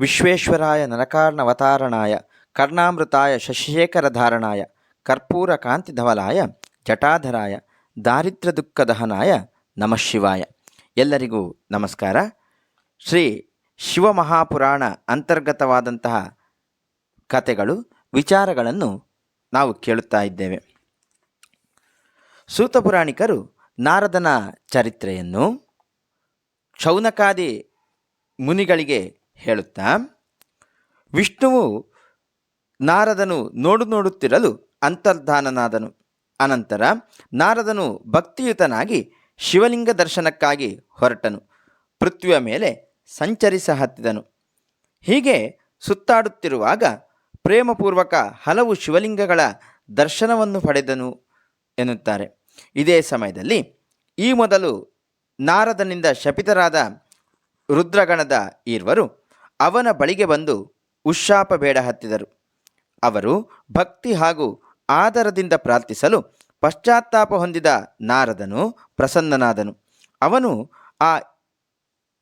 ವಿಶ್ವೇಶ್ವರಾಯ ನರಕಾರ್ಣವತಾರಣಾಯ, ಕರ್ಣಾಮೃತಾಯ ಶಶಿಶೇಖರಧಾರಣಾಯ, ಕರ್ಪೂರ ಕಾಂತಿಧವಲಾಯ ಜಟಾಧರಾಯ, ದಾರಿದ್ರ್ಯ ದುಃಖದಹನಾಯ ನಮಃ ಶಿವಾಯ. ಎಲ್ಲರಿಗೂ ನಮಸ್ಕಾರ. ಶ್ರೀ ಶಿವಮಹಾಪುರಾಣ ಅಂತರ್ಗತವಾದಂತಹ ಕಥೆಗಳು, ವಿಚಾರಗಳನ್ನು ನಾವು ಕೇಳುತ್ತಾ ಇದ್ದೇವೆ. ಸೂತಪುರಾಣಿಕರು ನಾರದನ ಚರಿತ್ರೆಯನ್ನು ಶೌನಕಾದಿ ಮುನಿಗಳಿಗೆ ಹೇಳುತ್ತಾ, ವಿಷ್ಣುವು ನಾರದನು ನೋಡು ನೋಡುತ್ತಿರಲು ಅಂತರ್ಧಾನನಾದನು. ಅನಂತರ ನಾರದನು ಭಕ್ತಿಯುತನಾಗಿ ಶಿವಲಿಂಗ ದರ್ಶನಕ್ಕಾಗಿ ಹೊರಟನು. ಪೃಥ್ವಿಯ ಮೇಲೆ ಸಂಚರಿಸ ಹತ್ತಿದನು ಹೀಗೆ ಸುತ್ತಾಡುತ್ತಿರುವಾಗ ಪ್ರೇಮಪೂರ್ವಕ ಹಲವು ಶಿವಲಿಂಗಗಳ ದರ್ಶನವನ್ನು ಪಡೆದನು ಎನ್ನುತ್ತಾರೆ. ಇದೇ ಸಮಯದಲ್ಲಿ ಈ ಮೊದಲು ನಾರದನಿಂದ ಶಪಿತರಾದ ರುದ್ರಗಣದ ಈರ್ವರು ಅವನ ಬಳಿಗೆ ಬಂದು ಉಶಾಪ ಬೇಡ ಹತ್ತಿದರು. ಅವರು ಭಕ್ತಿ ಹಾಗೂ ಆದರದಿಂದ ಪ್ರಾರ್ಥಿಸಲು ಪಶ್ಚಾತ್ತಾಪ ಹೊಂದಿದ ನಾರದನು ಪ್ರಸನ್ನನಾದನು. ಅವನು ಆ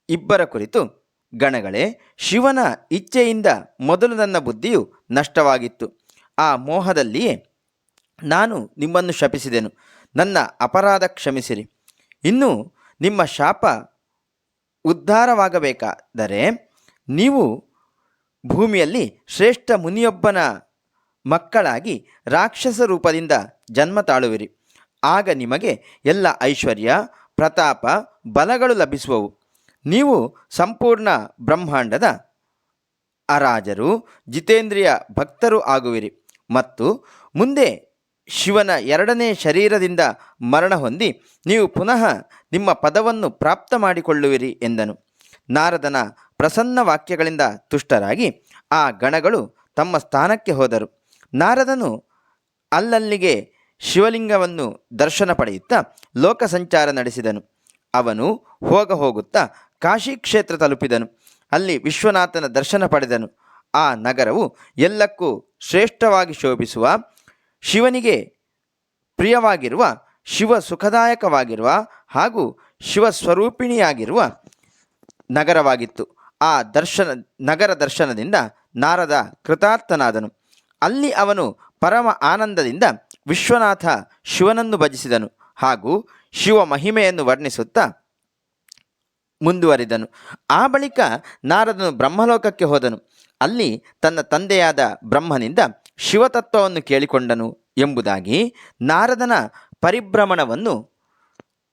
ಇಬ್ಬರ ಕುರಿತು, ಗಣಗಳೇ, ಶಿವನ ಇಚ್ಛೆಯಿಂದ ಮೊದಲು ನನ್ನ ಬುದ್ಧಿಯು ನಷ್ಟವಾಗಿತ್ತು. ಆ ಮೋಹದಲ್ಲಿಯೇ ನಾನು ನಿಮ್ಮನ್ನು ಶಪಿಸಿದೆನು. ನನ್ನ ಅಪರಾಧ ಕ್ಷಮಿಸಿರಿ. ಇನ್ನು ನಿಮ್ಮ ಶಾಪ ಉದ್ಧಾರವಾಗಬೇಕಾದರೆ ನೀವು ಭೂಮಿಯಲ್ಲಿ ಶ್ರೇಷ್ಠ ಮುನಿಯೊಬ್ಬನ ಮಕ್ಕಳಾಗಿ ರಾಕ್ಷಸ ರೂಪದಿಂದ ಜನ್ಮ ತಾಳುವಿರಿ. ಆಗ ನಿಮಗೆ ಎಲ್ಲ ಐಶ್ವರ್ಯ, ಪ್ರತಾಪ, ಬಲಗಳು ಲಭಿಸುವವು. ನೀವು ಸಂಪೂರ್ಣ ಬ್ರಹ್ಮಾಂಡದ ಅರಾಜರು, ಜಿತೇಂದ್ರಿಯ ಭಕ್ತರು ಆಗುವಿರಿ ಮತ್ತು ಮುಂದೆ ಶಿವನ ಎರಡನೇ ಶರೀರದಿಂದ ಮರಣ ಹೊಂದಿ ನೀವು ಪುನಃ ನಿಮ್ಮ ಪದವನ್ನು ಪ್ರಾಪ್ತ ಮಾಡಿಕೊಳ್ಳುವಿರಿ ಎಂದನು. ನಾರದನ ಪ್ರಸನ್ನ ವಾಕ್ಯಗಳಿಂದ ತುಷ್ಟರಾಗಿ ಆ ಗಣಗಳು ತಮ್ಮ ಸ್ಥಾನಕ್ಕೆ ಹೋದರು. ನಾರದನು ಅಲ್ಲಲ್ಲಿಗೆ ಶಿವಲಿಂಗವನ್ನು ದರ್ಶನ ಪಡೆಯುತ್ತಾ ಲೋಕ ಸಂಚಾರ ನಡೆಸಿದನು. ಅವನು ಹೋಗ ಹೋಗುತ್ತಾ ಕಾಶಿ ಕ್ಷೇತ್ರ ತಲುಪಿದನು. ಅಲ್ಲಿ ವಿಶ್ವನಾಥನ ದರ್ಶನ ಪಡೆದನು. ಆ ನಗರವು ಎಲ್ಲಕ್ಕೂ ಶ್ರೇಷ್ಠವಾಗಿ ಶೋಭಿಸುವ, ಶಿವನಿಗೆ ಪ್ರಿಯವಾಗಿರುವ, ಶಿವ ಸುಖದಾಯಕವಾಗಿರುವ ಹಾಗೂ ಶಿವ ಸ್ವರೂಪಿಣಿಯಾಗಿರುವ ನಗರವಾಗಿತ್ತು. ಆ ದರ್ಶನ, ನಗರ ದರ್ಶನದಿಂದ ನಾರದ ಕೃತಾರ್ಥನಾದನು. ಅಲ್ಲಿ ಅವನು ಪರಮ ಆನಂದದಿಂದ ವಿಶ್ವನಾಥ ಶಿವನನ್ನು ಭಜಿಸಿದನು ಹಾಗೂ ಶಿವ ಮಹಿಮೆಯನ್ನು ವರ್ಣಿಸುತ್ತಾ ಮುಂದುವರಿದನು. ಆ ಬಳಿಕ ನಾರದನು ಬ್ರಹ್ಮಲೋಕಕ್ಕೆ ಹೋದನು. ಅಲ್ಲಿ ತನ್ನ ತಂದೆಯಾದ ಬ್ರಹ್ಮನಿಂದ ಶಿವತತ್ವವನ್ನು ಕೇಳಿಕೊಂಡನು ಎಂಬುದಾಗಿ ನಾರದನ ಪರಿಭ್ರಮಣವನ್ನು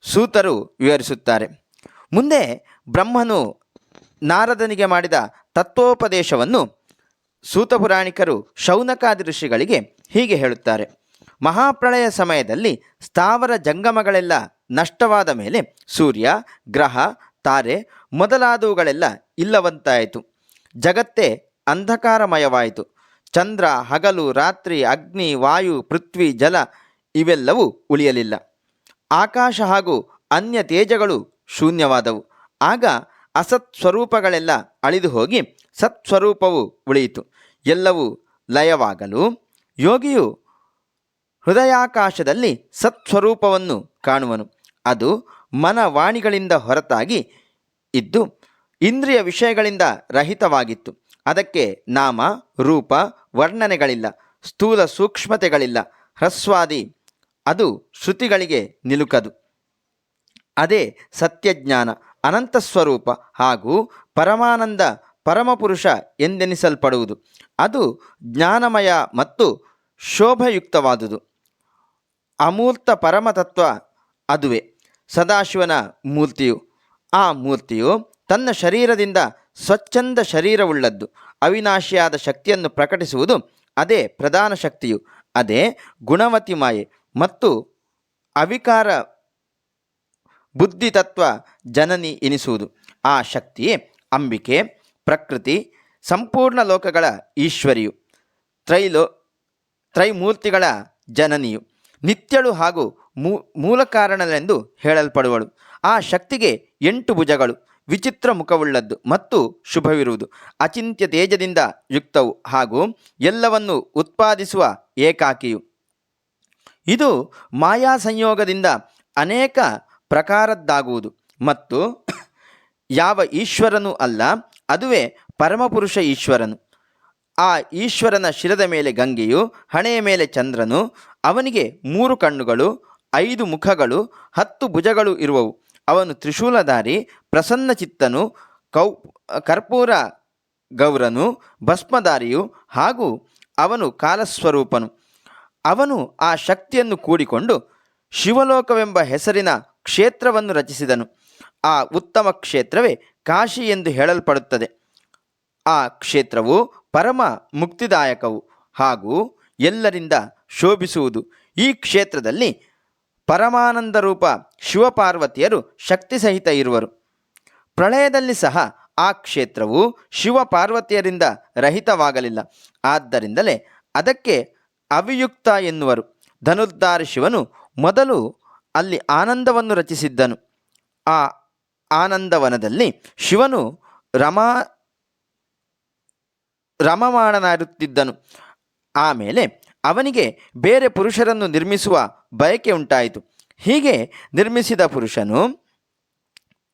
ಸೂತರು ವಿವರಿಸುತ್ತಾರೆ. ಮುಂದೆ ಬ್ರಹ್ಮನು ನಾರದನಿಗೆ ಮಾಡಿದ ತತ್ವೋಪದೇಶವನ್ನು ಸೂತಪುರಾಣಿಕರು ಶೌನಕಾದಿ ಋಷಿಗಳಿಗೆ ಹೀಗೆ ಹೇಳುತ್ತಾರೆ. ಮಹಾಪ್ರಳಯ ಸಮಯದಲ್ಲಿ ಸ್ಥಾವರ ಜಂಗಮಗಳೆಲ್ಲ ನಷ್ಟವಾದ ಮೇಲೆ ಸೂರ್ಯ, ಗ್ರಹ, ತಾರೆ ಮೊದಲಾದವುಗಳೆಲ್ಲ ಇಲ್ಲವಂತಾಯಿತು. ಜಗತ್ತೇ ಅಂಧಕಾರಮಯವಾಯಿತು. ಚಂದ್ರ, ಹಗಲು, ರಾತ್ರಿ, ಅಗ್ನಿ, ವಾಯು, ಪೃಥ್ವಿ, ಜಲ ಇವೆಲ್ಲವೂ ಉಳಿಯಲಿಲ್ಲ. ಆಕಾಶ ಹಾಗೂ ಅನ್ಯ ತೇಜಗಳು ಶೂನ್ಯವಾದವು. ಆಗ ಅಸತ್ ಸ್ವರೂಪಗಳೆಲ್ಲ ಅಳಿದು ಹೋಗಿ ಸತ್ಸ್ವರೂಪವು ಉಳಿಯಿತು. ಎಲ್ಲವೂ ಲಯವಾಗಲು ಯೋಗಿಯು ಹೃದಯಾಕಾಶದಲ್ಲಿ ಸತ್ಸ್ವರೂಪವನ್ನು ಕಾಣುವನು. ಅದು ಮನವಾಣಿಗಳಿಂದ ಹೊರತಾಗಿ ಇದ್ದು ಇಂದ್ರಿಯ ವಿಷಯಗಳಿಂದ ರಹಿತವಾಗಿತ್ತು. ಅದಕ್ಕೆ ನಾಮ, ರೂಪ, ವರ್ಣನೆಗಳಿಲ್ಲ. ಸ್ಥೂಲ ಸೂಕ್ಷ್ಮತೆಗಳಿಲ್ಲ. ಹ್ರಸ್ವಾದಿ ಅದು ಶ್ರುತಿಗಳಿಗೆ ನಿಲುಕದು. ಅದೇ ಸತ್ಯಜ್ಞಾನ, ಅನಂತ ಸ್ವರೂಪ ಹಾಗೂ ಪರಮಾನಂದ ಪರಮಪುರುಷ ಎಂದೆನಿಸಲ್ಪಡುವುದು. ಅದು ಜ್ಞಾನಮಯ ಮತ್ತು ಶೋಭಯುಕ್ತವಾದುದು. ಅಮೂರ್ತ ಪರಮತತ್ವ ಅದುವೇ, ಸದಾಶಿವನ ಮೂರ್ತಿಯು. ಆ ಮೂರ್ತಿಯು ತನ್ನ ಶರೀರದಿಂದ ಸ್ವಚ್ಛಂದ ಶರೀರವುಳ್ಳದ್ದು. ಅವಿನಾಶಿಯಾದ ಶಕ್ತಿಯನ್ನು ಪ್ರಕಟಿಸುವುದು ಅದೇ ಪ್ರಧಾನ ಶಕ್ತಿಯು. ಅದೇ ಗುಣವತಿ ಮಾಯೆ ಮತ್ತು ಅವಿಕಾರ ಬುದ್ಧಿತತ್ವ ಜನನಿ ಎನಿಸುವುದು. ಆ ಶಕ್ತಿ ಅಂಬಿಕೆ, ಪ್ರಕೃತಿ, ಸಂಪೂರ್ಣ ಲೋಕಗಳ ಈಶ್ವರಿಯು, ತ್ರೈಲೋ, ತ್ರೈಮೂರ್ತಿಗಳ ಜನನಿಯು, ನಿತ್ಯಳು ಹಾಗೂ ಮೂಲ ಕಾರಣಲೆಂದು ಹೇಳಲ್ಪಡುವಳು. ಆ ಶಕ್ತಿಗೆ ಎಂಟು ಭುಜಗಳು, ವಿಚಿತ್ರ ಮುಖವುಳ್ಳದ್ದು ಮತ್ತು ಶುಭವಿರುವುದು. ಅಚಿಂತ್ಯ ತೇಜದಿಂದ ಯುಕ್ತವು ಹಾಗೂ ಎಲ್ಲವನ್ನು ಉತ್ಪಾದಿಸುವ ಏಕಾಕಿಯು. ಇದು ಮಾಯಾ ಸಂಯೋಗದಿಂದ ಅನೇಕ ಪ್ರಕಾರದ್ದಾಗುವುದು. ಮತ್ತು ಯಾವ ಈಶ್ವರನೂ ಅಲ್ಲ, ಅದುವೇ ಪರಮಪುರುಷ ಈಶ್ವರನು. ಆ ಈಶ್ವರನ ಶಿರದ ಮೇಲೆ ಗಂಗೆಯು, ಹಣೆಯ ಮೇಲೆ ಚಂದ್ರನು, ಅವನಿಗೆ ಮೂರು ಕಣ್ಣುಗಳು, ಐದು ಮುಖಗಳು, ಹತ್ತು ಭುಜಗಳು ಇರುವವು. ಅವನು ತ್ರಿಶೂಲಧಾರಿ, ಪ್ರಸನ್ನ ಚಿತ್ತನು, ಕೌ, ಕರ್ಪೂರ ಗೌರನು, ಭಸ್ಮಧಾರಿಯು ಹಾಗೂ ಅವನು ಕಾಲಸ್ವರೂಪನು. ಅವನು ಆ ಶಕ್ತಿಯನ್ನು ಕೂಡಿಕೊಂಡು ಶಿವಲೋಕವೆಂಬ ಹೆಸರಿನ ಕ್ಷೇತ್ರವನ್ನು ರಚಿಸಿದನು. ಆ ಉತ್ತಮ ಕ್ಷೇತ್ರವೇ ಕಾಶಿ ಎಂದು ಹೇಳಲ್ಪಡುತ್ತದೆ. ಆ ಕ್ಷೇತ್ರವು ಪರಮ ಮುಕ್ತಿದಾಯಕವು ಹಾಗೂ ಎಲ್ಲರಿಂದ ಶೋಭಿಸುವುದು. ಈ ಕ್ಷೇತ್ರದಲ್ಲಿ ಪರಮಾನಂದ ರೂಪ ಶಿವಪಾರ್ವತಿಯರು ಶಕ್ತಿ ಸಹಿತ ಇರುವರು. ಪ್ರಳಯದಲ್ಲಿ ಸಹ ಆ ಕ್ಷೇತ್ರವು ಶಿವಪಾರ್ವತಿಯರಿಂದ ರಹಿತವಾಗಲಿಲ್ಲ. ಆದ್ದರಿಂದಲೇ ಅದಕ್ಕೆ ಅವಿಯುಕ್ತ ಎನ್ನುವರು. ಧನುರ್ಧಾರಿ ಶಿವನು ಮೊದಲು ಅಲ್ಲಿ ಆನಂದವನ್ನು ರಚಿಸಿದ್ದನು. ಆ ಆನಂದವನದಲ್ಲಿ ಶಿವನು ರಮಾ, ರಮಮಾಣನಾಡುತ್ತಿದ್ದನು. ಆಮೇಲೆ ಅವನಿಗೆ ಬೇರೆ ಪುರುಷರನ್ನು ನಿರ್ಮಿಸುವ ಬಯಕೆ ಉಂಟಾಯಿತು. ಹೀಗೆ ನಿರ್ಮಿಸಿದ ಪುರುಷನು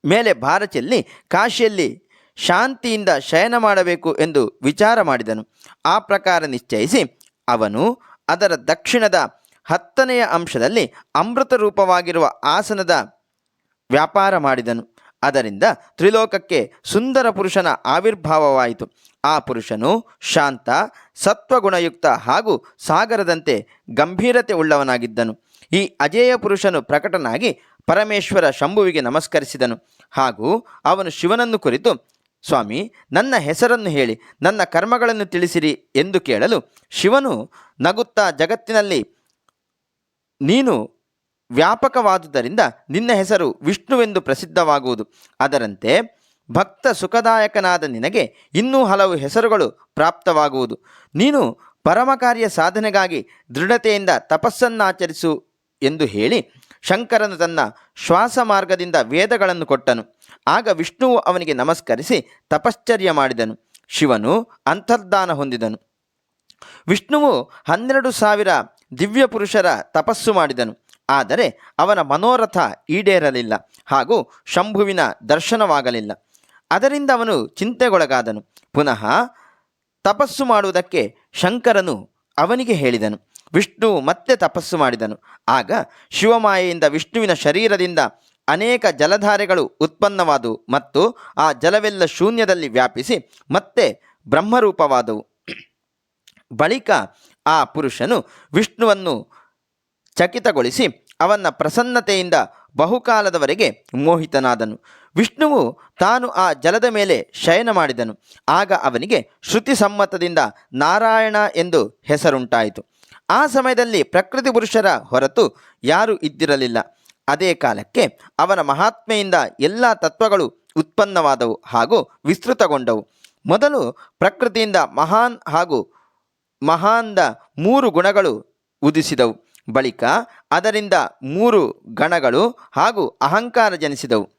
ಮೇಲೆ ಭಾರ ಚೆಲ್ಲಿ ಕಾಶಿಯಲ್ಲಿ ಶಾಂತಿಯಿಂದ ಶಯನ ಮಾಡಬೇಕು ಎಂದು ವಿಚಾರ ಮಾಡಿದನು. ಆ ಪ್ರಕಾರ ನಿಶ್ಚಯಿಸಿ ಅವನು ಅದರ ದಕ್ಷಿಣದ ಹತ್ತನೆಯ ಅಂಶದಲ್ಲಿ ಅಮೃತ ರೂಪವಾಗಿರುವ ಆಸನದ ವ್ಯಾಪಾರ ಮಾಡಿದನು. ಅದರಿಂದ ತ್ರಿಲೋಕಕ್ಕೆ ಸುಂದರ ಪುರುಷನ ಆವಿರ್ಭಾವವಾಯಿತು. ಆ ಪುರುಷನು ಶಾಂತ, ಸತ್ವಗುಣಯುಕ್ತ ಹಾಗೂ ಸಾಗರದಂತೆ ಗಂಭೀರತೆ ಉಳ್ಳವನಾಗಿದ್ದನು. ಈ ಅಜೇಯ ಪುರುಷನು ಪ್ರಕಟನಾಗಿ ಪರಮೇಶ್ವರ ಶಂಭುವಿಗೆ ನಮಸ್ಕರಿಸಿದನು. ಹಾಗೂ ಅವನು ಶಿವನನ್ನು ಕುರಿತು, ಸ್ವಾಮಿ, ನನ್ನ ಹೆಸರನ್ನು ಹೇಳಿ, ನನ್ನ ಕರ್ಮಗಳನ್ನು ತಿಳಿಸಿರಿ ಎಂದು ಕೇಳಲು ಶಿವನು ನಗುತ್ತಾ ಜಗತ್ತಿನಲ್ಲಿ ನೀನು ವ್ಯಾಪಕವಾದುದರಿಂದ ನಿನ್ನ ಹೆಸರು ವಿಷ್ಣುವೆಂದು ಪ್ರಸಿದ್ಧವಾಗುವುದು. ಅದರಂತೆ ಭಕ್ತ ಸುಖದಾಯಕನಾದ ನಿನಗೆ ಇನ್ನೂ ಹಲವು ಹೆಸರುಗಳು ಪ್ರಾಪ್ತವಾಗುವುದು. ನೀನು ಪರಮಕಾರ್ಯ ಸಾಧನೆಗಾಗಿ ದೃಢತೆಯಿಂದ ತಪಸ್ಸನ್ನಾಚರಿಸು ಎಂದು ಹೇಳಿ ಶಂಕರನು ತನ್ನ ಶ್ವಾಸ ಮಾರ್ಗದಿಂದ ವೇದಗಳನ್ನು ಕೊಟ್ಟನು. ಆಗ ವಿಷ್ಣುವು ಅವನಿಗೆ ನಮಸ್ಕರಿಸಿ ತಪಶ್ಚರ್ಯ ಮಾಡಿದನು. ಶಿವನು ಅಂತರ್ಧಾನ ಹೊಂದಿದನು. ವಿಷ್ಣುವು ಹನ್ನೆರಡು ಸಾವಿರ ದಿವ್ಯ ಪುರುಷರ ತಪಸ್ಸು ಮಾಡಿದನು. ಆದರೆ ಅವನ ಮನೋರಥ ಈಡೇರಲಿಲ್ಲ ಹಾಗೂ ಶಂಭುವಿನ ದರ್ಶನವಾಗಲಿಲ್ಲ. ಅದರಿಂದ ಅವನು ಚಿಂತೆಗೊಳಗಾದನು. ಪುನಃ ತಪಸ್ಸು ಮಾಡುವುದಕ್ಕೆ ಶಂಕರನು ಅವನಿಗೆ ಹೇಳಿದನು. ವಿಷ್ಣು ಮತ್ತೆ ತಪಸ್ಸು ಮಾಡಿದನು. ಆಗ ಶಿವಮಾಯೆಯಿಂದ ವಿಷ್ಣುವಿನ ಶರೀರದಿಂದ ಅನೇಕ ಜಲಧಾರೆಗಳು ಉತ್ಪನ್ನವಾದವು ಮತ್ತು ಆ ಜಲವೆಲ್ಲ ಶೂನ್ಯದಲ್ಲಿ ವ್ಯಾಪಿಸಿ ಮತ್ತೆ ಬ್ರಹ್ಮರೂಪವಾದವು. ಬಳಿಕ ಆ ಪುರುಷನು ವಿಷ್ಣುವನ್ನು ಚಕಿತಗೊಳಿಸಿ ಅವನ ಪ್ರಸನ್ನತೆಯಿಂದ ಬಹುಕಾಲದವರೆಗೆ ಮೋಹಿತನಾದನು. ವಿಷ್ಣುವು ತಾನು ಆ ಜಲದ ಮೇಲೆ ಶಯನ ಮಾಡಿದನು. ಆಗ ಅವನಿಗೆ ಶ್ರುತಿ ಸಮ್ಮತದಿಂದ ನಾರಾಯಣ ಎಂದು ಹೆಸರುಂಟಾಯಿತು. ಆ ಸಮಯದಲ್ಲಿ ಪ್ರಕೃತಿ ಪುರುಷರ ಹೊರತು ಯಾರೂ ಇದ್ದಿರಲಿಲ್ಲ. ಅದೇ ಕಾಲಕ್ಕೆ ಅವನ ಮಹಾತ್ಮೆಯಿಂದ ಎಲ್ಲ ತತ್ವಗಳು ಉತ್ಪನ್ನವಾದವು ಹಾಗೂ ವಿಸ್ತೃತಗೊಂಡವು. ಮೊದಲು ಪ್ರಕೃತಿಯಿಂದ ಮಹಾನ್ ಹಾಗೂ ಮಹಾಂದ ಮೂರು ಗುಣಗಳು ಉದಿಸಿದವು. ಬಳಿಕ ಅದರಿಂದ ಮೂರು ಗಣಗಳು ಹಾಗೂ ಅಹಂಕಾರ ಜನಿಸಿದವು.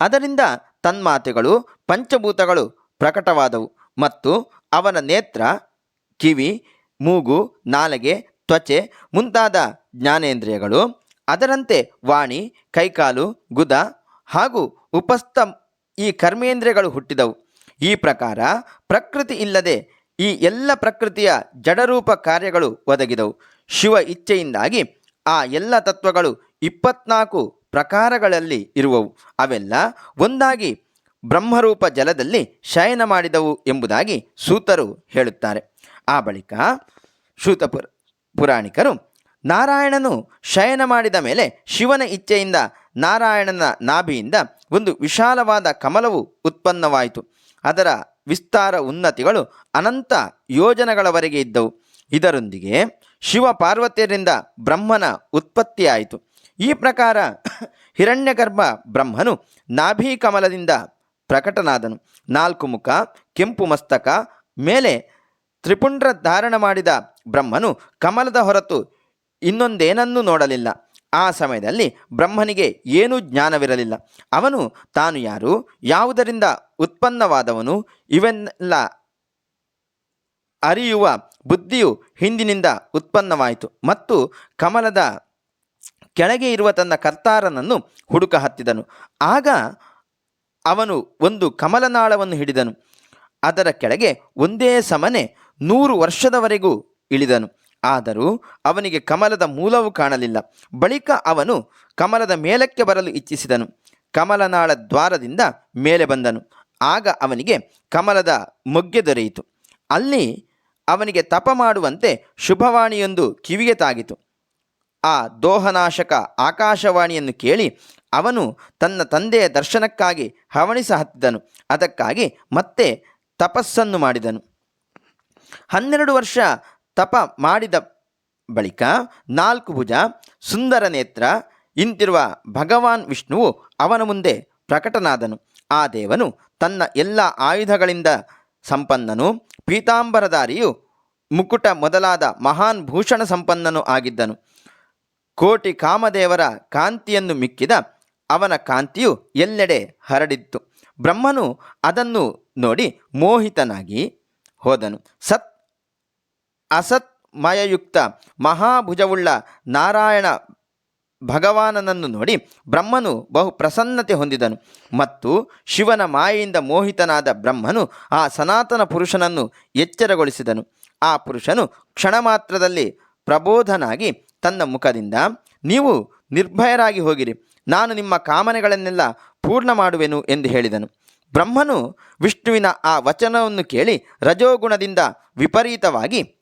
ಅದರಿಂದ ತನ್ಮಾತೆಗಳು, ಪಂಚಭೂತಗಳು ಪ್ರಕಟವಾದವು ಮತ್ತು ಅವನ ನೇತ್ರ, ಕಿವಿ, ಮೂಗು, ನಾಲಗೆ, ತ್ವಚೆ ಮುಂತಾದ ಜ್ಞಾನೇಂದ್ರಿಯಗಳು, ಅದರಂತೆ ವಾಣಿ, ಕೈಕಾಲು, ಗುದ ಹಾಗೂ ಉಪಸ್ಥ ಈ ಕರ್ಮೇಂದ್ರಿಯಗಳು ಹುಟ್ಟಿದವು. ಈ ಪ್ರಕಾರ ಪ್ರಕೃತಿ ಇಲ್ಲದೆ ಈ ಎಲ್ಲ ಪ್ರಕೃತಿಯ ಜಡರೂಪ ಕಾರ್ಯಗಳು ಒದಗಿದವು. ಶಿವ ಇಚ್ಛೆಯಿಂದಾಗಿ ಆ ಎಲ್ಲ ತತ್ವಗಳು ಇಪ್ಪತ್ನಾಲ್ಕು ಪ್ರಕಾರಗಳಲ್ಲಿ ಇರುವವು. ಅವೆಲ್ಲ ಒಂದಾಗಿ ಬ್ರಹ್ಮರೂಪ ಜಲದಲ್ಲಿ ಶಯನ ಮಾಡಿದವು ಎಂಬುದಾಗಿ ಸೂತರು ಹೇಳುತ್ತಾರೆ. ಆ ಬಳಿಕ ಶೂತಪುರ ಪುರಾಣಿಕರು ನಾರಾಯಣನು ಶಯನ ಮಾಡಿದ ಮೇಲೆ ಶಿವನ ಇಚ್ಛೆಯಿಂದ ನಾರಾಯಣನ ನಾಭಿಯಿಂದ ಒಂದು ವಿಶಾಲವಾದ ಕಮಲವು ಉತ್ಪನ್ನವಾಯಿತು. ಅದರ ವಿಸ್ತಾರ ಉನ್ನತಿಗಳು ಅನಂತ ಯೋಜನೆಗಳವರೆಗೆ ಇದ್ದವು. ಇದರೊಂದಿಗೆ ಶಿವ ಪಾರ್ವತಿಯರಿಂದ ಬ್ರಹ್ಮನ ಉತ್ಪತ್ತಿಯಾಯಿತು. ಈ ಪ್ರಕಾರ ಹಿರಣ್ಯಗರ್ಭ ಬ್ರಹ್ಮನು ನಾಭಿ ಕಮಲದಿಂದ ಪ್ರಕಟನಾದನು. ನಾಲ್ಕು ಮುಖ, ಕೆಂಪು ಮಸ್ತಕ, ಮೇಲೆ ತ್ರಿಪುಂಡ್ರ ಧಾರಣ ಮಾಡಿದ ಬ್ರಹ್ಮನು ಕಮಲದ ಹೊರತು ಇನ್ನೊಂದೇನನ್ನೂ ನೋಡಲಿಲ್ಲ. ಆ ಸಮಯದಲ್ಲಿ ಬ್ರಹ್ಮನಿಗೆ ಏನೂ ಜ್ಞಾನವಿರಲಿಲ್ಲ. ಅವನು, ತಾನು ಯಾರು, ಯಾವುದರಿಂದ ಉತ್ಪನ್ನವಾದವನು, ಇವೆಲ್ಲ ಅರಿಯುವ ಬುದ್ಧಿಯು ಹಿಂದಿನಿಂದ ಉತ್ಪನ್ನವಾಯಿತು ಮತ್ತು ಕಮಲದ ಕೆಳಗೆ ಇರುವ ತನ್ನ ಕರ್ತಾರನನ್ನು ಹುಡುಕ ಹತ್ತಿದನು. ಆಗ ಅವನು ಒಂದು ಕಮಲನಾಳವನ್ನು ಹಿಡಿದನು. ಅದರ ಕೆಳಗೆ ಒಂದೇ ಸಮನೆ ನೂರು ವರ್ಷದವರೆಗೂ ಇಳಿದನು. ಆದರೂ ಅವನಿಗೆ ಕಮಲದ ಮೂಲವು ಕಾಣಲಿಲ್ಲ. ಬಳಿಕ ಅವನು ಕಮಲದ ಮೇಲಕ್ಕೆ ಬರಲು ಇಚ್ಛಿಸಿದನು. ಕಮಲನಾಳ ದ್ವಾರದಿಂದ ಮೇಲೆ ಬಂದನು. ಆಗ ಅವನಿಗೆ ಕಮಲದ ಮೊಗ್ಗೆ ದೊರೆಯಿತು. ಅಲ್ಲಿ ಅವನಿಗೆ ತಪ ಮಾಡುವಂತೆ ಶುಭವಾಣಿಯೊಂದು ಕಿವಿಗೆ ತಾಗಿತು. ಆ ದೋಹನಾಶಕ ಆಕಾಶವಾಣಿಯನ್ನು ಕೇಳಿ ಅವನು ತನ್ನ ತಂದೆಯ ದರ್ಶನಕ್ಕಾಗಿ ಹವಣಿಸ ಹತ್ತಿದನು. ಅದಕ್ಕಾಗಿ ಮತ್ತೆ ತಪಸ್ಸನ್ನು ಮಾಡಿದನು. ಹನ್ನೆರಡು ವರ್ಷ ತಪ ಮಾಡಿದ ಬಳಿಕ ನಾಲ್ಕು ಭುಜ ಸುಂದರ ನೇತ್ರ, ಇಂತಿರುವ ಭಗವಾನ್ ವಿಷ್ಣುವು ಅವನ ಮುಂದೆ ಪ್ರಕಟನಾದನು. ಆ ದೇವನು ತನ್ನ ಎಲ್ಲ ಆಯುಧಗಳಿಂದ ಸಂಪನ್ನನು, ಪೀತಾಂಬರಧಾರಿಯು ಮುಕುಟ ಮೊದಲಾದ ಮಹಾನ್ ಭೂಷಣ ಸಂಪನ್ನನು ಆಗಿದ್ದನು. ಕೋಟಿ ಕಾಮದೇವರ ಕಾಂತಿಯನ್ನು ಮಿಕ್ಕಿದ ಅವನ ಕಾಂತಿಯು ಎಲ್ಲೆಡೆ ಹರಡಿತ್ತು. ಬ್ರಹ್ಮನು ಅದನ್ನು ನೋಡಿ ಮೋಹಿತನಾಗಿ ಹೋದನು. ಸತ್ ಅಸತ್ಮಯಯುಕ್ತ ಮಹಾಭುಜವುಳ್ಳ ನಾರಾಯಣ ಭಗವಾನನನ್ನು ನೋಡಿ ಬ್ರಹ್ಮನು ಬಹು ಪ್ರಸನ್ನತೆ ಹೊಂದಿದನು. ಮತ್ತು ಶಿವನ ಮಾಯೆಯಿಂದ ಮೋಹಿತನಾದ ಬ್ರಹ್ಮನು ಆ ಸನಾತನ ಪುರುಷನನ್ನು ಎಚ್ಚರಗೊಳಿಸಿದನು. ಆ ಪುರುಷನು ಕ್ಷಣ ಮಾತ್ರದಲ್ಲಿ ಪ್ರಬೋಧನಾಗಿ ತನ್ನ ಮುಖದಿಂದ, ನೀವು ನಿರ್ಭಯರಾಗಿ ಹೋಗಿರಿ, ನಾನು ನಿಮ್ಮ ಕಾಮನೆಗಳನ್ನೆಲ್ಲ ಪೂರ್ಣ ಮಾಡುವೆನು ಎಂದು ಹೇಳಿದನು. ಬ್ರಹ್ಮನು ವಿಷ್ಣುವಿನ ಆ ವಚನವನ್ನು ಕೇಳಿ ರಜೋಗುಣದಿಂದ ವಿಪರೀತವಾಗಿ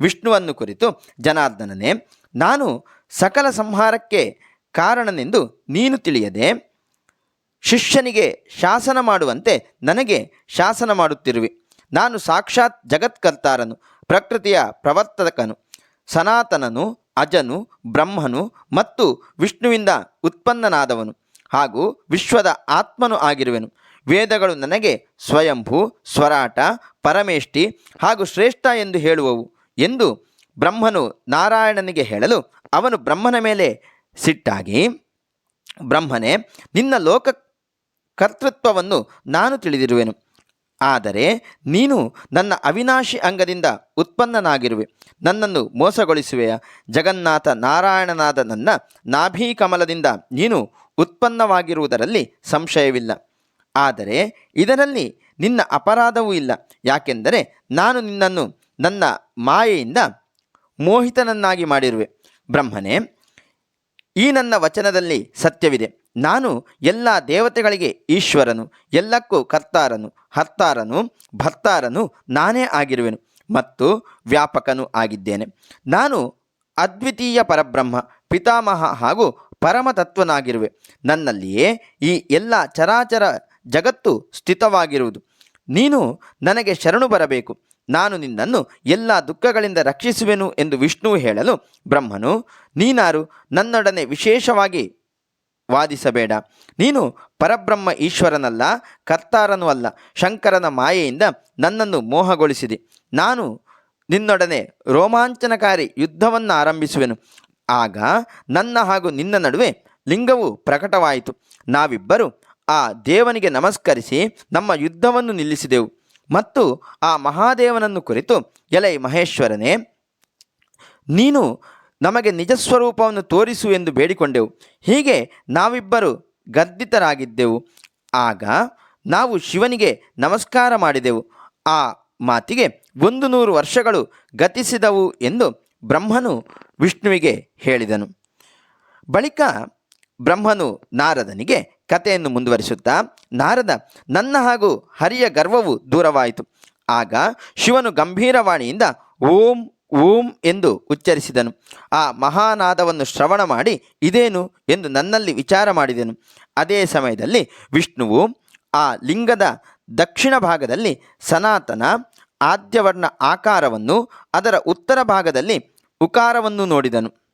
ವಿಷ್ಣುವನ್ನು ಕುರಿತು ಜನಾರ್ದನನೇ, ನಾನು ಸಕಲ ಸಂಹಾರಕ್ಕೆ ಕಾರಣನೆಂದು ನೀನು ತಿಳಿಯದೆ, ಶಿಷ್ಯನಿಗೆ ಶಾಸನ ಮಾಡುವಂತೆ ನನಗೆ ಶಾಸನ ಮಾಡುತ್ತಿರುವೆ. ನಾನು ಸಾಕ್ಷಾತ್ ಜಗತ್ಕರ್ತಾರನು, ಪ್ರಕೃತಿಯ ಪ್ರವರ್ತಕನು, ಸನಾತನನು, ಅಜನು, ಬ್ರಹ್ಮನು ಮತ್ತು ವಿಷ್ಣುವಿಂದ ಉತ್ಪನ್ನನಾದವನು ಹಾಗೂ ವಿಶ್ವದ ಆತ್ಮನು ಆಗಿರುವೆನು. ವೇದಗಳು ನನಗೆ ಸ್ವಯಂಭೂ, ಸ್ವರಾಟ, ಪರಮೇಷ್ಠಿ ಹಾಗೂ ಶ್ರೇಷ್ಠ ಎಂದು ಹೇಳುವವು. ಎಂದು ಬ್ರಹ್ಮನು ನಾರಾಯಣನಿಗೆ ಹೇಳಲು ಅವನು ಬ್ರಹ್ಮನ ಮೇಲೆ ಸಿಟ್ಟಾಗಿ, ಬ್ರಹ್ಮನೇ, ನಿನ್ನ ಲೋಕ ಕರ್ತೃತ್ವವನ್ನು ನಾನು ತಿಳಿದಿರುವೆನು. ಆದರೆ ನೀನು ನನ್ನ ಅವಿನಾಶಿ ಅಂಗದಿಂದ ಉತ್ಪನ್ನನಾಗಿರುವೆ. ನನ್ನನ್ನು ಮೋಸಗೊಳಿಸುವೆಯ. ಜಗನ್ನಾಥ ನಾರಾಯಣನಾದ ನನ್ನ ನಾಭೀ ಕಮಲದಿಂದ ನೀನು ಉತ್ಪನ್ನವಾಗಿರುವುದರಲ್ಲಿ ಸಂಶಯವಿಲ್ಲ. ಆದರೆ ಇದರಲ್ಲಿ ನಿನ್ನ ಅಪರಾಧವೂ ಇಲ್ಲ. ಯಾಕೆಂದರೆ ನಾನು ನಿನ್ನನ್ನು ನನ್ನ ಮಾಯೆಯಿಂದ ಮೋಹಿತನನ್ನಾಗಿ ಮಾಡಿರುವೆ. ಬ್ರಹ್ಮನೇ, ಈ ನನ್ನ ವಚನದಲ್ಲಿ ಸತ್ಯವಿದೆ. ನಾನು ಎಲ್ಲ ದೇವತೆಗಳಿಗೆ ಈಶ್ವರನು, ಎಲ್ಲಕ್ಕೂ ಕರ್ತಾರನು, ಹರ್ತಾರನು, ಭರ್ತಾರನು ನಾನೇ ಆಗಿರುವೆನು ಮತ್ತು ವ್ಯಾಪಕನೂ ಆಗಿದ್ದೇನೆ. ನಾನು ಅದ್ವಿತೀಯ ಪರಬ್ರಹ್ಮ, ಪಿತಾಮಹ ಹಾಗೂ ಪರಮತತ್ವನಾಗಿರುವೆ. ನನ್ನಲ್ಲಿಯೇ ಈ ಎಲ್ಲ ಚರಾಚರ ಜಗತ್ತು ಸ್ಥಿತವಾಗಿರುವುದು. ನೀನು ನನಗೆ ಶರಣು ಬರಬೇಕು. ನಾನು ನಿನ್ನನ್ನು ಎಲ್ಲ ದುಃಖಗಳಿಂದ ರಕ್ಷಿಸುವೆನು ಎಂದು ವಿಷ್ಣು ಹೇಳಲು ಬ್ರಹ್ಮನು, ನೀನಾರು ನನ್ನೊಡನೆ ವಿಶೇಷವಾಗಿ ವಾದಿಸಬೇಡ. ನೀನು ಪರಬ್ರಹ್ಮ ಈಶ್ವರನಲ್ಲ, ಕರ್ತಾರನೂ ಅಲ್ಲ, ಶಂಕರನ ಮಾಯೆಯಿಂದ ನನ್ನನ್ನು ಮೋಹಗೊಳಿಸಿದೆ. ನಾನು ನಿನ್ನೊಡನೆ ರೋಮಾಂಚನಕಾರಿ ಯುದ್ಧವನ್ನು ಆರಂಭಿಸುವೆನು. ಆಗ ನನ್ನ ಹಾಗೂ ನಿನ್ನ ನಡುವೆ ಲಿಂಗವು ಪ್ರಕಟವಾಯಿತು. ನಾವಿಬ್ಬರು ಆ ದೇವನಿಗೆ ನಮಸ್ಕರಿಸಿ ನಮ್ಮ ಯುದ್ಧವನ್ನು ನಿಲ್ಲಿಸಿದೆವು. ಮತ್ತು ಆ ಮಹಾದೇವನನ್ನು ಕುರಿತು, ಎಲೈ ಮಹೇಶ್ವರನೇ, ನೀನು ನಮಗೆ ನಿಜಸ್ವರೂಪವನ್ನು ತೋರಿಸು ಎಂದು ಬೇಡಿಕೊಂಡೆವು. ಹೀಗೆ ನಾವಿಬ್ಬರು ಗದ್ದಿತರಾಗಿದ್ದೆವು ಆಗ ನಾವು ಶಿವನಿಗೆ ನಮಸ್ಕಾರ ಮಾಡಿದೆವು. ಆ ಮಾತಿಗೆ ಒಂದು ನೂರು ವರ್ಷಗಳು ಗತಿಸಿದವು ಎಂದು ಬ್ರಹ್ಮನು ವಿಷ್ಣುವಿಗೆ ಹೇಳಿದನು. ಬಳಿಕ ಬ್ರಹ್ಮನು ನಾರದನಿಗೆ ಕಥೆಯನ್ನು ಮುಂದುವರಿಸುತ್ತಾ, ನಾರದ ನನ್ನ ಹಾಗೂ ಹರಿಯ ಗರ್ವವು ದೂರವಾಯಿತು. ಆಗ ಶಿವನು ಗಂಭೀರವಾಣಿಯಿಂದ ಓಂ ಓಂ ಎಂದು ಉಚ್ಚರಿಸಿದನು. ಆ ಮಹಾನಾದವನ್ನು ಶ್ರವಣ ಮಾಡಿ ಇದೇನು ಎಂದು ನನ್ನಲ್ಲಿ ವಿಚಾರ ಮಾಡಿದೆನು. ಅದೇ ಸಮಯದಲ್ಲಿ ವಿಷ್ಣುವು ಆ ಲಿಂಗದ ದಕ್ಷಿಣ ಭಾಗದಲ್ಲಿ ಸನಾತನ ಆದ್ಯವರ್ಣ ಆಕಾರವನ್ನು ಅದರ ಉತ್ತರ ಭಾಗದಲ್ಲಿ ಉಕಾರವನ್ನು ನೋಡಿದನು.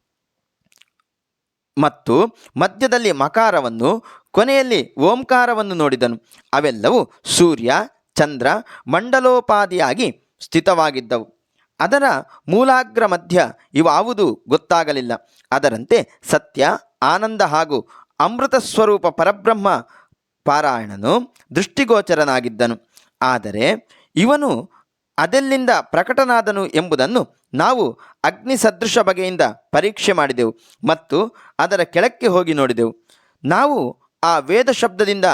ಮತ್ತು ಮಧ್ಯದಲ್ಲಿ ಮಕಾರವನ್ನು ಕೊನೆಯಲ್ಲಿ ಓಂಕಾರವನ್ನು ನೋಡಿದನು. ಅವೆಲ್ಲವೂ ಸೂರ್ಯ, ಚಂದ್ರ, ಮಂಡಲೋಪಾದಿಯಾಗಿ ಸ್ಥಿತವಾಗಿದ್ದವು. ಅದರ ಮೂಲಾಗ್ರ ಮಧ್ಯ ಇವಾವುದು ಗೊತ್ತಾಗಲಿಲ್ಲ. ಅದರಂತೆ ಸತ್ಯ, ಆನಂದ ಹಾಗೂ ಅಮೃತ ಸ್ವರೂಪ ಪರಬ್ರಹ್ಮ ಪಾರಾಯಣನು ದೃಷ್ಟಿಗೋಚರನಾಗಿದ್ದನು. ಆದರೆ ಇವನು ಅದೆಲ್ಲಿಂದ ಪ್ರಕಟನಾದನು ಎಂಬುದನ್ನು ನಾವು ಅಗ್ನಿ ಸದೃಶ ಬಗೆಯಿಂದ ಪರೀಕ್ಷೆ ಮಾಡಿದೆವು ಮತ್ತು ಅದರ ಕೆಳಕ್ಕೆ ಹೋಗಿ ನೋಡಿದೆವು. ನಾವು ಆ ವೇದ ಶಬ್ದದಿಂದ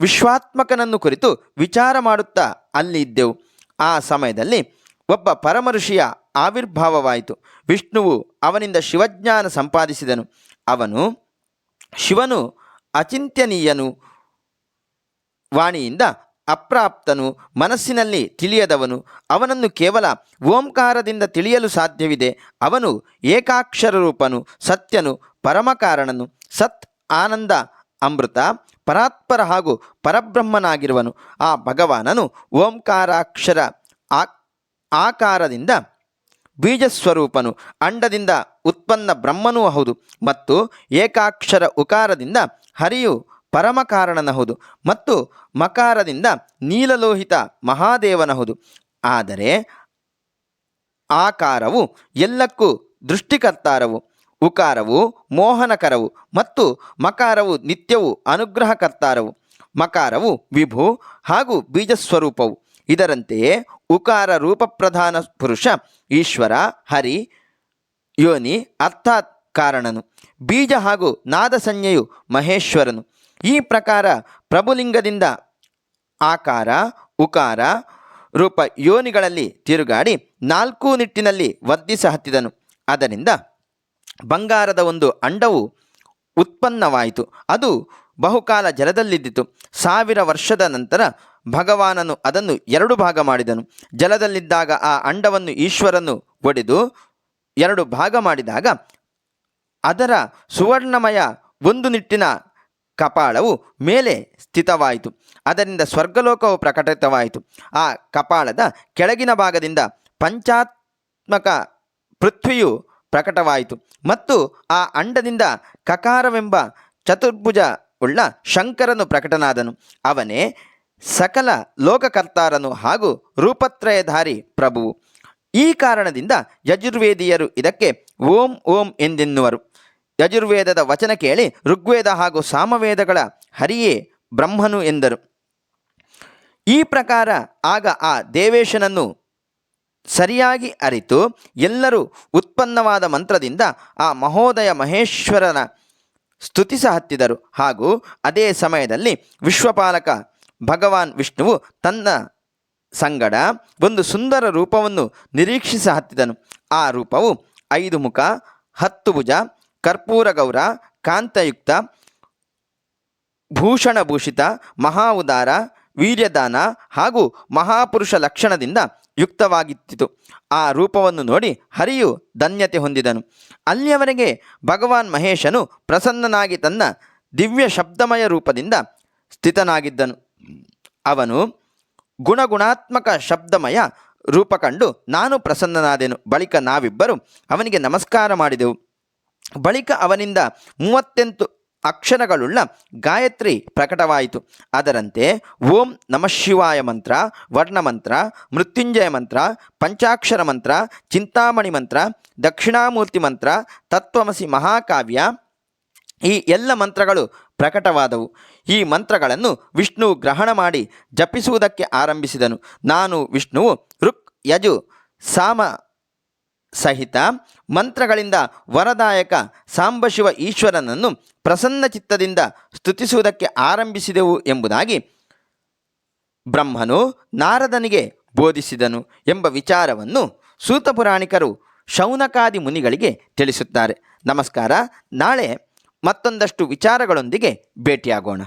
ವಿಶ್ವಾತ್ಮಕನನ್ನು ಕುರಿತು ವಿಚಾರ ಮಾಡುತ್ತಾ ಅಲ್ಲಿ ಇದ್ದೆವು. ಆ ಸಮಯದಲ್ಲಿ ಒಬ್ಬ ಪರಮಋಷಿಯ ಆವಿರ್ಭಾವವಾಯಿತು. ವಿಷ್ಣುವು ಅವನಿಂದ ಶಿವಜ್ಞಾನ ಸಂಪಾದಿಸಿದನು. ಅವನು ಶಿವನು ಅಚಿಂತ್ಯನೀಯನು. ವಾಣಿಯಿಂದ ಅಪ್ರಾಪ್ತನು, ಮನಸ್ಸಿನಲ್ಲಿ ತಿಳಿಯದವನು. ಅವನನ್ನು ಕೇವಲ ಓಂಕಾರದಿಂದ ತಿಳಿಯಲು ಸಾಧ್ಯವಿದೆ. ಅವನು ಏಕಾಕ್ಷರ ರೂಪನು ಸತ್ಯನು, ಪರಮಕಾರಣನು, ಸತ್ ಆನಂದ, ಅಮೃತ, ಪರಾತ್ಪರ ಹಾಗೂ ಪರಬ್ರಹ್ಮನಾಗಿರುವನು. ಆ ಭಗವಾನನು ಓಂಕಾರಾಕ್ಷರ ಆಕಾರದಿಂದ ಬೀಜಸ್ವರೂಪನು, ಅಂಡದಿಂದ ಉತ್ಪನ್ನ ಬ್ರಹ್ಮನೂ ಹೌದು ಮತ್ತು ಏಕಾಕ್ಷರ ಉಕಾರದಿಂದ ಹರಿಯು ಪರಮಕಾರಣನಹುದು ಮತ್ತು ಮಕಾರದಿಂದ ನೀಲಲೋಹಿತ ಮಹಾದೇವನಹುದು ಆದರೆ ಆಕಾರವು ಎಲ್ಲಕ್ಕೂ ದೃಷ್ಟಿಕರ್ತಾರವು. ಉಕಾರವು ಮೋಹನಕರವು ಮತ್ತು ಮಕಾರವು ನಿತ್ಯವು ಅನುಗ್ರಹಕರ್ತಾರವು. ಮಕಾರವು ವಿಭು ಹಾಗೂ ಬೀಜಸ್ವರೂಪವು. ಇದರಂತೆಯೇ ಉಕಾರ ರೂಪಪ್ರಧಾನ ಪುರುಷ, ಈಶ್ವರ, ಹರಿ, ಯೋನಿ ಅರ್ಥಾತ್ ಕಾರಣನು. ಬೀಜ ಹಾಗೂ ನಾದಸಂಜ್ಞೆಯು ಮಹೇಶ್ವರನು. ಈ ಪ್ರಕಾರ ಪ್ರಭುಲಿಂಗದಿಂದ ಆಕಾರ, ಉಕಾರ ರೂಪ ಯೋನಿಗಳಲ್ಲಿ ತಿರುಗಾಡಿ ನಾಲ್ಕು ನಿಟ್ಟಿನಲ್ಲಿ ವರ್ಧಿಸ ಹತ್ತಿದನು ಅದರಿಂದ ಬಂಗಾರದ ಒಂದು ಅಂಡವು ಉತ್ಪನ್ನವಾಯಿತು. ಅದು ಬಹುಕಾಲ ಜಲದಲ್ಲಿದ್ದಿತು. ಸಾವಿರ ವರ್ಷದ ನಂತರ ಭಗವಾನನು ಅದನ್ನು ಎರಡು ಭಾಗ ಮಾಡಿದನು. ಜಲದಲ್ಲಿದ್ದಾಗ ಆ ಅಂಡವನ್ನು ಈಶ್ವರನು ಒಡೆದು ಎರಡು ಭಾಗ ಮಾಡಿದಾಗ ಅದರ ಸುವರ್ಣಮಯ ಒಂದು ನಿಟ್ಟಿನ ಕಪಾಳವು ಮೇಲೆ ಸ್ಥಿತವಾಯಿತು. ಅದರಿಂದ ಸ್ವರ್ಗಲೋಕವು ಪ್ರಕಟಿತವಾಯಿತು. ಆ ಕಪಾಳದ ಕೆಳಗಿನ ಭಾಗದಿಂದ ಪಂಚಾತ್ಮಕ ಪೃಥ್ವಿಯು ಪ್ರಕಟವಾಯಿತು. ಮತ್ತು ಆ ಅಂಡದಿಂದ ಕಕಾರವೆಂಬ ಚತುರ್ಭುಜ ಉಳ್ಳ ಶಂಕರನು ಪ್ರಕಟನಾದನು. ಅವನೇ ಸಕಲ ಲೋಕಕರ್ತಾರನು ಹಾಗೂ ರೂಪತ್ರಯಧಾರಿ ಪ್ರಭುವು. ಈ ಕಾರಣದಿಂದ ಯಜುರ್ವೇದಿಯರು ಇದಕ್ಕೆ ಓಂ ಓಂ ಎಂದೆನ್ನುವರು. ಯಜುರ್ವೇದದ ವಚನ ಕೇಳಿ ಋಗ್ವೇದ ಹಾಗೂ ಸಾಮವೇದಗಳ ಹರಿಯೇ ಬ್ರಹ್ಮನು ಎಂದರು. ಈ ಪ್ರಕಾರ ಆಗ ಆ ದೇವೇಶನನ್ನು ಸರಿಯಾಗಿ ಅರಿತು ಎಲ್ಲರೂ ಉತ್ಪನ್ನವಾದ ಮಂತ್ರದಿಂದ ಆ ಮಹೋದಯ ಮಹೇಶ್ವರನ ಸ್ತುತಿಸ ಹತ್ತಿದರು. ಹಾಗೂ ಅದೇ ಸಮಯದಲ್ಲಿ ವಿಶ್ವಪಾಲಕ ಭಗವಾನ್ ವಿಷ್ಣುವು ತನ್ನ ಸಂಗಡ ಒಂದು ಸುಂದರ ರೂಪವನ್ನು ನಿರೀಕ್ಷಿಸ ಹತ್ತಿದನು. ಆ ರೂಪವು ಐದು ಮುಖ, ಹತ್ತು ಭುಜ, ಕರ್ಪೂರ ಗೌರ, ಕಾಂತಯುಕ್ತ ಭೂಷಣಭೂಷಿತ ಮಹಾ ಉದಾರ, ವೀರ್ಯದಾನ ಹಾಗೂ ಮಹಾಪುರುಷ ಲಕ್ಷಣದಿಂದ ಯುಕ್ತವಾಗಿತ್ತಿತು. ಆ ರೂಪವನ್ನು ನೋಡಿ ಹರಿಯು ಧನ್ಯತೆ ಹೊಂದಿದನು. ಅಲ್ಲಿಯವರೆಗೆ ಭಗವಾನ್ ಮಹೇಶನು ಪ್ರಸನ್ನನಾಗಿ ತನ್ನ ದಿವ್ಯ ಶಬ್ದಮಯ ರೂಪದಿಂದ ಸ್ಥಿತನಾಗಿದ್ದನು. ಅವನು ಗುಣಗುಣಾತ್ಮಕ ಶಬ್ದಮಯ ರೂಪ ಕಂಡು ನಾನು ಪ್ರಸನ್ನನಾದೆನು. ಬಳಿಕ ನಾವಿಬ್ಬರು ಅವನಿಗೆ ನಮಸ್ಕಾರ ಮಾಡಿದೆವು. ಬಳಿಕ ಅವನಿಂದ ಮೂವತ್ತೆಂಟು ಅಕ್ಷರಗಳುಳ್ಳ ಗಾಯತ್ರಿ ಪ್ರಕಟವಾಯಿತು. ಅದರಂತೆ ಓಂ ನಮಃಶಿವಾಯ ಮಂತ್ರ ವರ್ಣಮಂತ್ರ ಮೃತ್ಯುಂಜಯ ಮಂತ್ರ, ಪಂಚಾಕ್ಷರ ಮಂತ್ರ, ಚಿಂತಾಮಣಿ ಮಂತ್ರ, ದಕ್ಷಿಣಾಮೂರ್ತಿ ಮಂತ್ರ, ತತ್ವಮಸಿ ಮಹಾಕಾವ್ಯ ಈ ಎಲ್ಲ ಮಂತ್ರಗಳು ಪ್ರಕಟವಾದವು. ಈ ಮಂತ್ರಗಳನ್ನು ವಿಷ್ಣು ಗ್ರಹಣ ಮಾಡಿ ಜಪಿಸುವುದಕ್ಕೆ ಆರಂಭಿಸಿದನು. ನಾನು ವಿಷ್ಣುವು ಋಕ್, ಯಜು, ಸಾಮ ಸಹಿತ ಮಂತ್ರಗಳಿಂದ ವರದಾಯಕ ಸಾಂಬಶಿವ ಈಶ್ವರನನ್ನು ಪ್ರಸನ್ನ ಚಿತ್ತದಿಂದ ಸ್ತುತಿಸುವುದಕ್ಕೆ ಆರಂಭಿಸಿದೆವು ಎಂಬುದಾಗಿ ಬ್ರಹ್ಮನು ನಾರದನಿಗೆ ಬೋಧಿಸಿದನು ಎಂಬ ವಿಚಾರವನ್ನು ಸೂತಪುರಾಣಿಕರು ಶೌನಕಾದಿ ಮುನಿಗಳಿಗೆ ತಿಳಿಸುತ್ತಾರೆ. ನಮಸ್ಕಾರ. ನಾಳೆ ಮತ್ತೊಂದಷ್ಟು ವಿಚಾರಗಳೊಂದಿಗೆ ಭೇಟಿಯಾಗೋಣ.